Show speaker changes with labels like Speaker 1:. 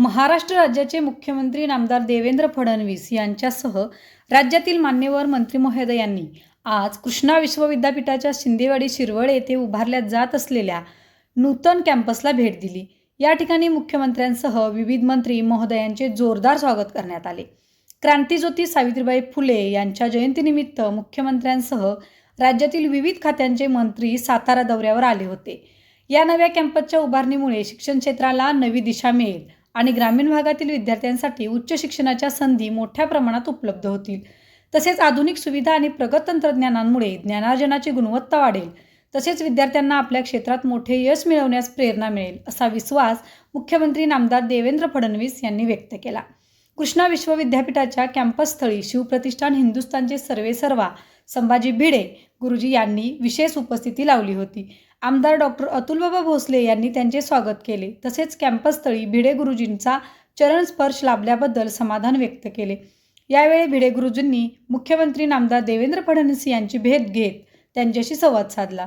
Speaker 1: महाराष्ट्र राज्याचे मुख्यमंत्री नामदार देवेंद्र फडणवीस यांच्यासह राज्यातील मान्यवर मंत्री महोदयांनी आज कृष्णा विश्वविद्यापीठाच्या शिंदेवाडी शिरवळ येथे उभारल्या जात असलेल्या नूतन कॅम्पसला भेट दिली. या ठिकाणी मुख्यमंत्र्यांसह विविध मंत्री महोदयांचे जोरदार स्वागत करण्यात आले. क्रांतीज्योती सावित्रीबाई फुले यांच्या जयंतीनिमित्त मुख्यमंत्र्यांसह राज्यातील विविध खात्यांचे मंत्री सातारा दौऱ्यावर आले होते. या नव्या कॅम्पसच्या उभारणीमुळे शिक्षण क्षेत्राला नवी दिशा मिळेल. आणि ग्रामीण भागातील विद्यार्थ्यांसाठी उच्च शिक्षणाच्या संधी मोठ्या प्रमाणात उपलब्ध होतील. तसेच आधुनिक सुविधा आणि प्रगत तंत्रज्ञानांमुळे ज्ञानार्जनाची गुणवत्ता वाढेल. तसेच विद्यार्थ्यांना आपल्या क्षेत्रात मोठे यश मिळवण्यास प्रेरणा मिळेल असा विश्वास मुख्यमंत्री नामदार देवेंद्र फडणवीस यांनी व्यक्त केला. कृष्णा विश्वविद्यापीठाच्या कॅम्पसस्थळी शिवप्रतिष्ठान हिंदुस्थानचे सर्वेसर्वा संभाजी भिडे गुरुजी यांनी विशेष उपस्थिती लावली होती. आमदार डॉक्टर अतुलबाबा भोसले यांनी त्यांचे स्वागत केले. तसेच कॅम्पसस्थळी भिडे गुरुजींचा चरण स्पर्श लाभल्याबद्दल समाधान व्यक्त केले. यावेळी भिडे गुरुजींनी मुख्यमंत्री नामदार देवेंद्र फडणवीस यांची भेट घेत त्यांच्याशी संवाद साधला.